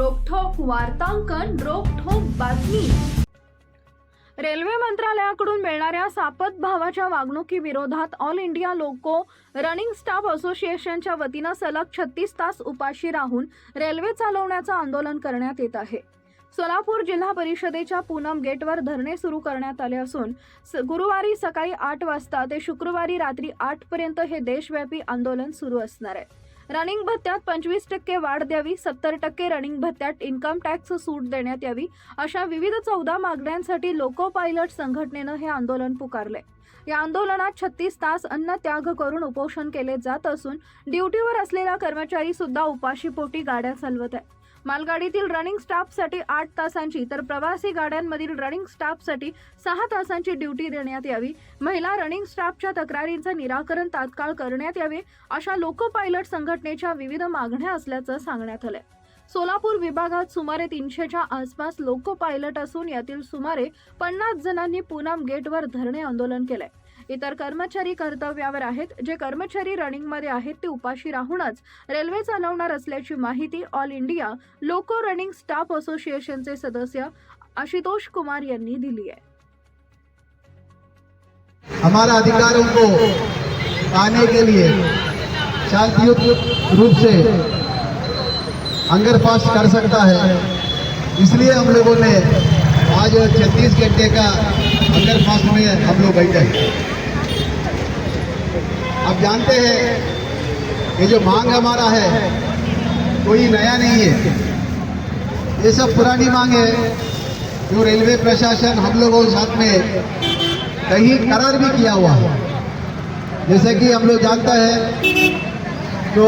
वार्तांकन रोखोक बातमी. रेल्वे मंत्रालयाकडून मिळणाऱ्या सापत भावाच्या वागणुकीविरोधात all India loco running staff असोसिएशनच्या वतीनं सलग छत्तीस तास उपाशी राहून रेल्वे चालवण्याचं आंदोलन करण्यात येत आहे. सोलापूर जिल्हा परिषदेच्या पूनम गेटवर धरणे सुरू करण्यात आले असून स- गुरुवारी सकाळी आठ वाजता ते शुक्रवारी रात्री आठपर्यंत हे देशव्यापी आंदोलन सुरू असणार आहे. रनिंग भत्त्यात पंचवीस टक्के वाढ द्यावी सत्तर टक्के रनिंग भत्त्यात इन्कम टॅक्स सूट देण्यात यावी अशा विविध चौदा मागण्यांसाठी लोको पायलट संघटनेनं हे आंदोलन पुकारले या आंदोलनात छत्तीस तास अन्न त्याग करून उपोषण केले जात असून ड्युटीवर असलेला कर्मचारी सुद्धा उपाशीपोटी गाड्या चालवत आहे. मालगाडीतील रनिंग स्टाफसाठी आठ तासांची तर प्रवासी गाड्यांमधील रनिंग स्टाफसाठी सहा तासांची ड्युटी देण्यात यावी. महिला रनिंग स्टाफच्या तक्रारींचं निराकरण तात्काळ करण्यात यावे अशा लोको पायलट संघटनेच्या विविध मागण्या असल्याचं सांगण्यात आलंय. सोलापूर विभागात सुमारे तीनशेच्या आसपास लोको पायलट असून यातील सुमारे पन्नास जणांनी पूनम गेटवर धरणे आंदोलन केलंय. इतर कर्मचारी कर्तव्यावर आहेत. जे कर्मचारी रनिंगमध्ये आहेत ते उपाशी राहूनच रेल्वे चालवणार असल्याची माहिती all India loco running staff असोसिएशनचे सदस्य आशुतोष कुमार यांनी दिली आहे. हमारा अधिकारों को पाने के लिए शांतियुक्त रूप से अंगर पास कर सकता है। इसलिए हम लोगों ने आज छत्तीस घंटे का अंगर फास्ट में हम लोग बैठे हैं। आप जानते हैं ये जो मांग हमारा है, कोई नया नहीं है। ये सब पुरानी मांग है जो रेलवे प्रशासन हम लोगों के साथ में कहीं करार भी किया हुआ है। जैसे कि हम लोग जानता है तो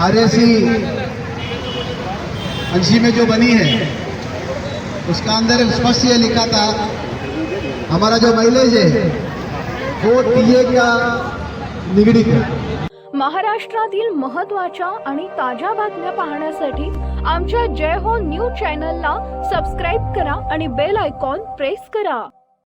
आर अंशी में जो बनी है, उसका अंदर स्पष्ट ये लिखा था, हमारा जो माइलेज है हो का निगडीत महाराष्ट्रातील महत्त्वाच्या आणि ताज्या बातम्या पाहण्यासाठी आमच्या जय हो न्यूज चॅनलला सबस्क्राईब करा आणि बेल आयकॉन प्रेस करा.